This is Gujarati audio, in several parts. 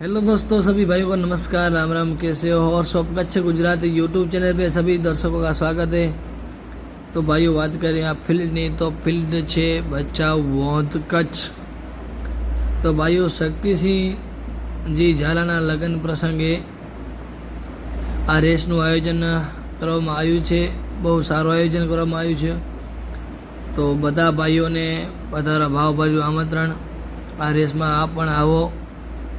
हेलो दोस्तों सभी भाइयों को नमस्कार राम राम कैसे हो और shop Kutch Gujarat YouTube channel पे सभी दर्शकों का स्वागत है તો ભાઈઓ વાત કરીએ આ ફિલ્ડની તો ફિલ્ડ છે બચાવ વોંધ કચ્છ તો ભાઈઓ શક્તિસિંહજી ઝાલાના લગ્ન પ્રસંગે આ રેસનું આયોજન કરવામાં આવ્યું છે બહુ સારું આયોજન કરવામાં આવ્યું છે તો બધા ભાઈઓને વધારા ભાવભર્યું આમંત્રણ આ રેસમાં આ પણ આવો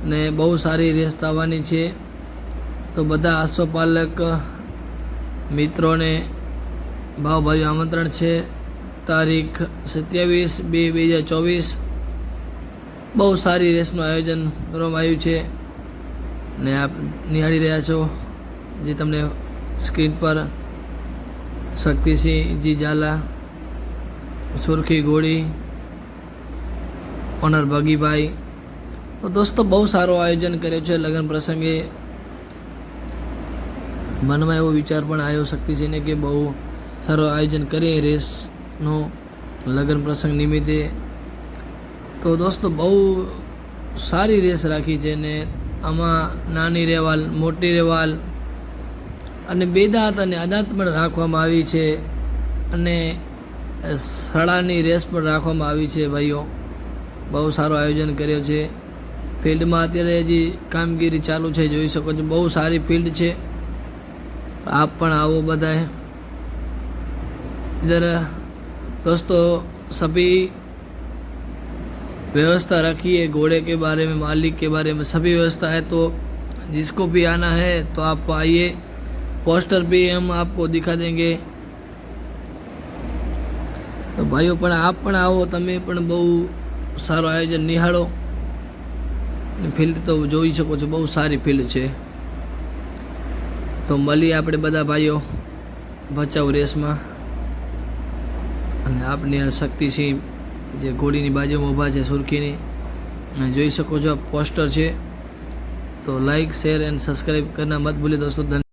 ને બહુ સારી રેસ થવાની છે. તો બધા આશ્વપાલક મિત્રોને ભાવભર્યું આમંત્રણ છે. તારીખ સત્યાવીસ બે બે હજાર ચોવીસ. બહુ સારી રેસનું આયોજન કરવામાં આવ્યું છે. ને આપ નિહાળી રહ્યા છો જે તમને સ્ક્રીન પર શક્તિસિંહજી ઝાલા, સુરખી ઘોડી ઓનર ભગીભાઈ તો દોસ્તો, બહુ સારું આયોજન કર્યું છે લગ્ન પ્રસંગે. મનમાં એવો વિચાર પણ આવ્યો શક્તિસિંહને કે બહુ સારું આયોજન કરીએ રેસનું લગ્ન પ્રસંગ નિમિત્તે. તો દોસ્તો, બહુ સારી રેસ રાખી છે ને આમાં નાની રેવાલ, મોટી રેવાલ અને બેદાંત અને અદાંત પણ રાખવામાં આવી છે અને સળાની રેસ પણ રાખવામાં આવી છે ભાઈઓ. બહુ સારું આયોજન કર્યો છે. ફિલ્ડમાં અત્યારે હજી કામગીરી ચાલુ છે જોઈ શકો છો બહુ સારી ફિલ્ડ છે આપ પણ આવો બધાએ इधर दोस्तों सभी व्यवस्था रखी है घोड़े के बारे में मालिक के बारे में सभी व्यवस्था है तो जिसको भी आना है तो आप आइए पोस्टर भी हम आपको दिखा देंगे તો ભાઈઓ પણ આપ પણ આવો તમે પણ બહુ સારું આયોજન નિહાળો ફિલ્ડ તો જોઈ શકો છો, બહુ સારી ફિલ્ડ છે. તો મળીએ આપણે બધા ભાઈઓ બચાવ રેસમાં અને આપની શક્તિસિંહ જે ઘોડીની બાજુમાં ઊભા છે, સુરખીની, અને જોઈ શકો છો, આ પોસ્ટર છે. તો લાઈક શેર એન્ડ સબસ્ક્રાઈબ કરના મત ભૂલે દોસ્તો